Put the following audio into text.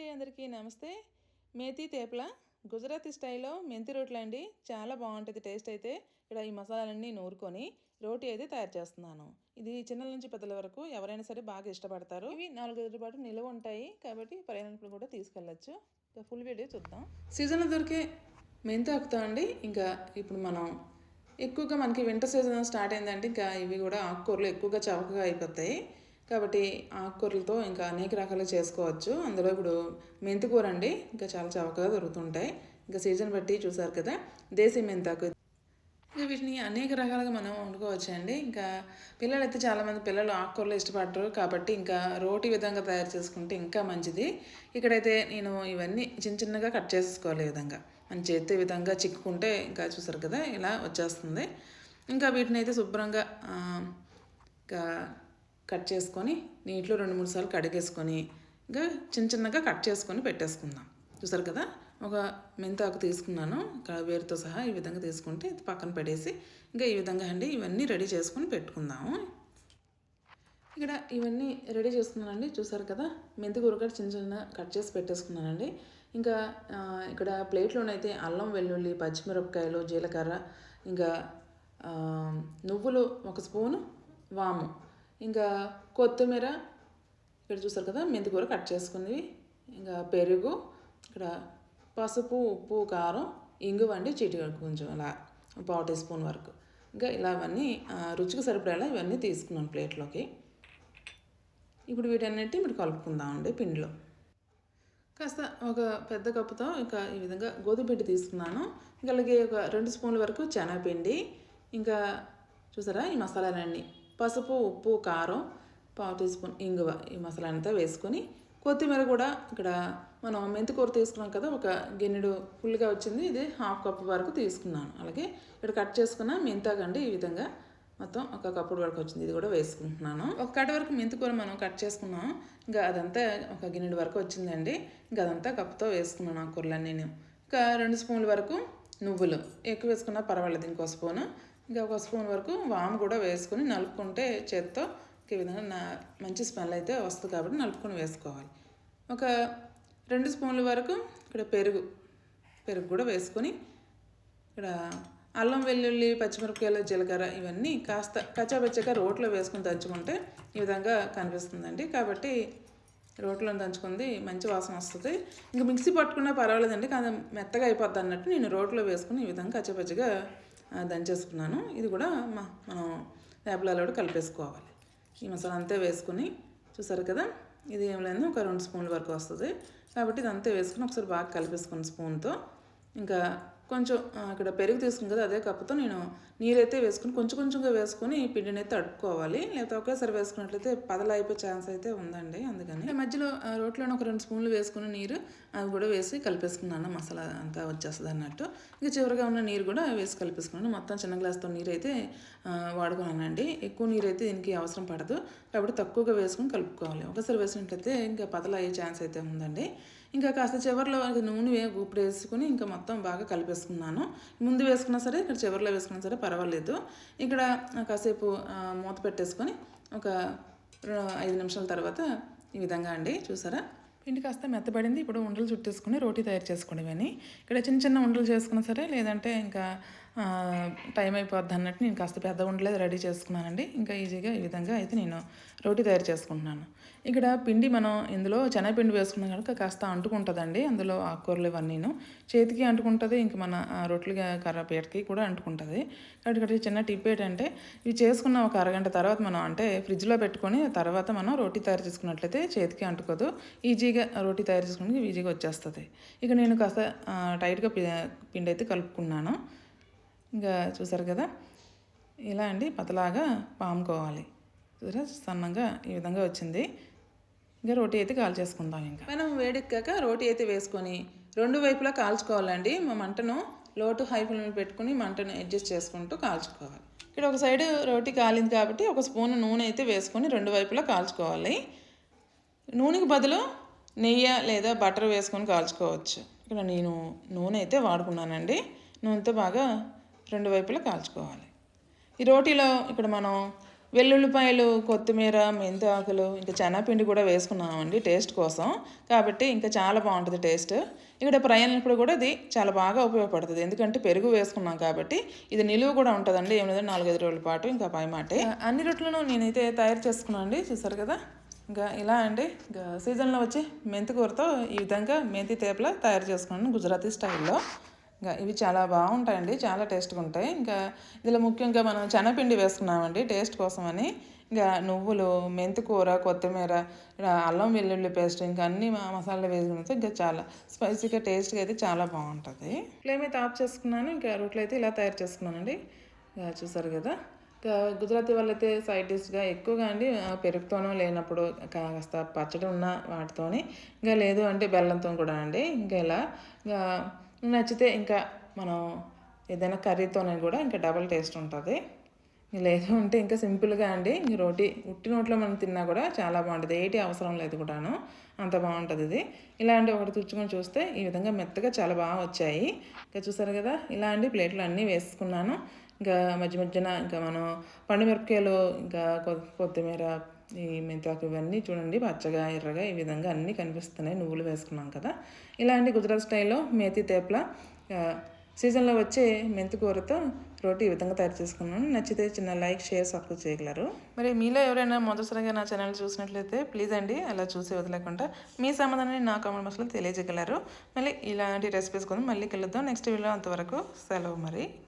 అండి అందరికీ నమస్తే. మేతి తేపల గుజరాతీ స్టైల్లో మెంతి రోట్లు అండి చాలా బాగుంటుంది టేస్ట్ అయితే. ఇక్కడ ఈ మసాలాలన్నీ నూరుకొని రోటీ అయితే తయారు చేస్తున్నాను. ఇది చిన్నల నుంచి పెద్దల వరకు ఎవరైనా సరే బాగా ఇష్టపడతారు. ఇవి నాలుగు రోజుల పాటు నిల్వ ఉంటాయి కాబట్టి ప్రయాణికులు కూడా తీసుకెళ్ళచ్చు. ఇంకా ఫుల్ వీడియో చూద్దాం. సీజన్లో దొరికే మెంతి ఆకుతో అండి ఇంకా ఇప్పుడు మనం ఎక్కువగా మనకి వింటర్ సీజన్ స్టార్ట్ అయిందంటే ఇంకా ఇవి కూడా ఆకుకూరలు ఎక్కువగా చవకగా అయిపోతాయి. కాబట్టి ఆకుకూరలతో ఇంకా అనేక రకాలు చేసుకోవచ్చు. అందులో ఇప్పుడు మెంతికూర అండి ఇంకా చాలా చవకగా దొరుకుతుంటాయి. ఇంకా సీజన్ బట్టి చూసారు కదా దేశీ మెంతాకు. ఇంకా వీటిని అనేక రకాలుగా మనం వండుకోవచ్చండి. ఇంకా పిల్లలు అయితే చాలామంది పిల్లలు ఆకుకూరలు ఇష్టపడరు కాబట్టి ఇంకా రోటి విధంగా తయారు చేసుకుంటే ఇంకా మంచిది. ఇక్కడైతే నేను ఇవన్నీ చిన్న చిన్నగా కట్ చేసుకోవాలి విధంగా. మన చేతి విధంగా చిక్కుకుంటే ఇంకా చూసారు కదా ఇలా వచ్చేస్తుంది. ఇంకా వీటిని అయితే శుభ్రంగా ఇంకా కట్ చేసుకొని నీటిలో రెండు మూడు సార్లు కడిగేసుకొని ఇంకా చిన్న చిన్నగా కట్ చేసుకొని పెట్టేసుకుందాం. చూసారు కదా? ఒక మెంతాకు తీసుకున్నాను. వేరుతో సహా ఈ విధంగా తీసుకుంటే పక్కన పెట్టేసి ఇంకా ఈ విధంగా అండి ఇవన్నీ రెడీ చేసుకొని పెట్టుకుందాము. ఇక్కడ ఇవన్నీ రెడీ చేసుకున్నానండి. చూసారు కదా? మెంతి కూర కూడా చిన్న చిన్న కట్ చేసి పెట్టేసుకున్నానండి. ఇంకా ఇక్కడ ప్లేట్లోనైతే అల్లం వెల్లుల్లి పచ్చిమిరపకాయలు జీలకర్ర ఇంకా నువ్వులు ఒక స్పూను వాము. ఇంకా కొత్తిమీర ఇక్కడ చూసారు కదా మెంతి కూర కట్ చేసుకుంది. ఇంకా పెరుగు ఇక్కడ పసుపు ఉప్పు కారం ఇంగువ అండి చిటికెడు కొంచెం అలా పావు టీ స్పూన్ వరకు. ఇంకా ఇలా అవన్నీ రుచికి సరిపడేలా ఇవన్నీ తీసుకున్నాను ప్లేట్లోకి. ఇప్పుడు వీటన్నిటి మీరు కలుపుకుందామండి పిండిలో. కాస్త ఒక పెద్ద కప్పుతో ఇంకా ఈ విధంగా గోధుమ పిండి తీసుకున్నాను. ఇంకా అలాగే ఒక రెండు స్పూన్ల వరకు శనగపిండి. ఇంకా చూసారా ఈ మసాలాలన్నీ పసుపు ఉప్పు కారం పావు టీ స్పూన్ ఇంగువ ఈ మసాలా అంతా వేసుకొని కొత్తిమీర కూడా ఇక్కడ మనం మెంతికూర తీసుకున్నాం కదా ఒక గిన్నెడు ఫుల్గా వచ్చింది. ఇది హాఫ్ కప్ వరకు తీసుకున్నాను. అలాగే ఇక్కడ కట్ చేసుకున్న మెంతాకండి ఈ విధంగా మొత్తం ఒక కప్పుడు వరకు వచ్చింది. ఇది కూడా వేసుకుంటున్నాను. ఒక కట వరకు మెంతికూర మనం కట్ చేసుకున్నాం. ఇంకా అదంతా ఒక గిన్నెడు వరకు వచ్చిందండి. ఇంకా అదంతా కప్పుతో వేసుకున్నాను ఆ కూరలన్నీ నేను ఇంకా రెండు స్పూన్ల వరకు నువ్వులు. ఎక్కువ వేసుకున్నా పర్వాలేదు ఇంకో స్పూను. ఇంకా ఒక స్పూన్ వరకు వాము కూడా వేసుకుని నలుపుకుంటే చేత్తో ఈ విధంగా నా మంచి స్మెల్ అయితే వస్తుంది కాబట్టి నలుపుకొని వేసుకోవాలి. ఒక రెండు స్పూన్ల వరకు ఇక్కడ పెరుగు పెరుగు కూడా వేసుకొని ఇక్కడ అల్లం వెల్లుల్లి పచ్చిమిరపకాయలు జీలకర్ర ఇవన్నీ కాస్త కచ్చాపచ్చగా రోట్లో వేసుకుని దంచుకుంటే ఈ విధంగా కనిపిస్తుందండి. కాబట్టి రోట్లో దంచుకుంది మంచి వాసన వస్తుంది. ఇంకా మిక్సీ పట్టుకున్నా పర్వాలేదండి కానీ మెత్తగా అయిపోద్ది అన్నట్టు నేను రోట్లో వేసుకుని ఈ విధంగా కచ్చాపచ్చగా దంచేసుకున్నాను ఇది కూడా మా మనం వేపలలో కూడా కలిపేసుకోవాలి. ఈ మసాలా అంతే వేసుకుని చూసారు కదా? ఇది ఏం లేదు ఒక రెండు స్పూన్ల వరకు వస్తుంది. కాబట్టి ఇదంతా వేసుకుని ఒకసారి బాగా కలిపేసుకుని స్పూన్తో ఇంకా కొంచెం ఇక్కడ పెరుగు తీసుకుని కదా అదే కప్పుతో నేను నీరైతే వేసుకుని కొంచెం కొంచెంగా వేసుకొని పిండిని అయితే తడుపుకోవాలి. లేకపోతే ఒకేసారి వేసుకున్నట్లయితే పదల అయిపోయే ఛాన్స్ అయితే ఉందండి అందుకని. మధ్యలో ఆ, రోట్లోనే ఒక రెండు స్పూన్లు వేసుకుని నీరు అవి కూడా వేసి కలిపేసుకున్నాను. మసాలా అంతా వచ్చేస్తుంది అన్నట్టు. ఇంకా చివరిగా ఉన్న నీరు కూడా వేసి కలిపేసుకున్నాను. మొత్తం చిన్న గ్లాస్తో నీరు అయితే వాడుకున్నానండి. ఎక్కువ నీరు అయితే దీనికి అవసరం పడదు. కాబట్టి తక్కువగా వేసుకుని కలుపుకోవాలి. ఒకసారి వేసినట్లయితే ఇంకా పదలు అయ్యే ఛాన్స్ అయితే ఉందండి. ఇంకా కాస్త చివరిలో నూనె వే- ఇప్పుడు వేసుకుని ఇంకా మొత్తం బాగా కలిపేసుకున్నాను. ముందు వేసుకున్నా సరే ఇక్కడ చివరిలో వేసుకున్నా సరే పర్వాలేదు. ఇక్కడ కాసేపు మూత పెట్టేసుకొని ఒక ఐదు నిమిషాల తర్వాత ఈ విధంగా అండి. చూసారా? పిండి కాస్త మెత్తబడింది. ఇప్పుడు ఉండలు చుట్టేసుకుని రోటీ తయారు చేసుకోవడమని. ఇక్కడ చిన్న చిన్న ఉండలు చేసుకున్నా సరే లేదంటే ఇంకా టైం అయిపోద్ది అన్నట్టు నేను కాస్త పెద్ద ఉండలేదు రెడీ చేసుకున్నానండి. ఇంకా ఈజీగా ఈ విధంగా అయితే నేను రోటీ తయారు చేసుకుంటున్నాను. ఇక్కడ పిండి మనం ఇందులో శనగపిండి వేసుకున్నాం కనుక కాస్త అంటుకుంటుందండి. అందులో ఆకుకూరలు ఇవన్నీను. చేతికి అంటుకుంటుంది ఇంక మన రొట్టెలు కర్రపేటకి కూడా అంటుకుంటుంది. కాబట్టి ఇక్కడ చిన్న టిప్ ఏంటంటే ఇవి చేసుకున్న ఒక అరగంట తర్వాత మనం అంటే ఫ్రిడ్జ్లో పెట్టుకొని తర్వాత మనం రోటీ తయారు చేసుకున్నట్లయితే చేతికి అంటుకోదు. ఈజీగా రోటీ తయారు చేసుకుని ఈజీగా వచ్చేస్తుంది. ఇక నేను కాస్త టైట్గా పి- పిండి అయితే కలుపుకున్నాను. ఇంకా చూసారు కదా? ఇలా అండి పతలాగా పాముకోవాలి. చూసారా? సన్నంగా ఈ విధంగా వచ్చింది. ఇంకా రోటీ అయితే కాల్ చేసుకుందాం ఇంకా. మనం వేడెక్కాక రోటీ అయితే వేసుకొని రెండు వైపులా కాల్చుకోవాలండి. మా మంటను లోటు హై ఫ్లేమ్ పెట్టుకుని మంటను అడ్జస్ట్ చేసుకుంటూ కాల్చుకోవాలి. ఇక్కడ ఒక సైడ్ రోటీ కాలింది కాబట్టి ఒక స్పూన్ నూనె అయితే వేసుకొని రెండు వైపులా కాల్చుకోవాలి. నూనెకి బదులు నెయ్యి లేదా బటర్ వేసుకొని కాల్చుకోవచ్చు. ఇక్కడ నేను నూనె అయితే వాడుకున్నానండి. నూనెతో బాగా రెండు వైపులా కాల్చుకోవాలి. ఈ రోటీలో ఇక్కడ మనం వెల్లుల్లిపాయలు కొత్తిమీర మెంతి ఆకులు ఇంకా చెనపిండి కూడా వేసుకున్నామండి టేస్ట్ కోసం. కాబట్టి ఇంకా చాలా బాగుంటుంది టేస్ట్. ఇక్కడ ప్రయాణికుడు కూడా ఇది చాలా బాగా ఉపయోగపడుతుంది. ఎందుకంటే పెరుగు వేసుకున్నాం కాబట్టి ఇది నిలువ కూడా ఉంటుందండి. ఏమైనా లేదంటే నాలుగైదు రోజుల పాటు ఇంకా పైమాటే అన్ని రొట్టెలను నేనైతే తయారు చేసుకున్నాను అండి. చూసారు కదా? ఇంకా ఇలా అండి. ఇంకా సీజన్లో వచ్చి మెంతి కూరతో ఈ విధంగా మెంతి తేపల తయారు చేసుకున్నాను గుజరాతీ స్టైల్లో. ఇంకా ఇవి చాలా బాగుంటాయండి చాలా టేస్ట్గా ఉంటాయి ఇంకా ఇందులో ముఖ్యంగా మనం శనగపిండి వేసుకున్నామండి టేస్ట్ కోసమని. ఇంకా నువ్వులు మెంతికూర కొత్తిమీర ఇలా అల్లం వెల్లుల్లి పేస్ట్ ఇంకా అన్ని మా మసాలాలు వేసుకుని ఇంకా చాలా స్పైసీగా టేస్ట్గా అయితే చాలా బాగుంటుంది. ఫ్లేమ్ అయితే ఆఫ్ చేసుకున్నాను ఇంకా రొట్టెలు అయితే ఇలా తయారు చేసుకున్నానండి. ఇంకా చూసారు కదా? ఇంకా గుజరాతీ వాళ్ళైతే సైడ్ డిష్గా ఎక్కువగా అండి పెరుగుతోనో లేనప్పుడు కాస్త పచ్చడి ఉన్న వాటితోని. ఇంకా లేదు అంటే బెల్లంతో కూడా అండి. ఇంకా ఇలా ఇంకా నచ్చితే ఇంకా మనం ఏదైనా కర్రీతోనే కూడా ఇంకా డబల్ టేస్ట్ ఉంటుంది. లేదు అంటే ఇంకా సింపుల్గా అండి. ఇంక రోటీ ఉట్టి నోట్లో మనం తిన్నా కూడా చాలా బాగుంటుంది. ఏటి అవసరం లేదు కూడాను. అంత బాగుంటుంది ఇది. ఇలాంటి ఒకటి తుచ్చుకొని చూస్తే ఈ విధంగా మెత్తగా చాలా బాగా వచ్చాయి. ఇంకా చూసారు కదా ఇలాంటి ప్లేట్లు అన్నీ వేసుకున్నాను. ఇంకా మధ్య మధ్యన ఇంకా మనం పండు మిరపకాయలు ఇంకా కొ- కొత్తిమీర ఈ మెంతాకు ఇవన్నీ చూడండి పచ్చగా ఎర్రగా ఈ విధంగా అన్నీ కనిపిస్తున్నాయి. నువ్వులు వేసుకున్నాం కదా. ఇలాంటి గుజరాత్ స్టైల్లో మేతి తేపల సీజన్లో వచ్చే మెంతికూరతో రోటీ ఈ విధంగా తయారు చేసుకున్నాను. నచ్చితే చిన్న లైక్ షేర్ సబ్స్క్రైబ్ చేయగలరు. మరి మీలో ఎవరైనా మొదటిసారిగా నా ఛానల్ చూసినట్లయితే ప్లీజ్ అండి అలా చూసి వదిలేకుండా మీ సమాధానాన్ని నా కామెంట్ బాక్స్లో తెలియజేయగలరు. మళ్ళీ ఇలాంటి రెసిపీస్ కోసం మళ్ళీ కలుద్దాం. నెక్స్ట్ వీడియో అంతవరకు సెలవు మరి.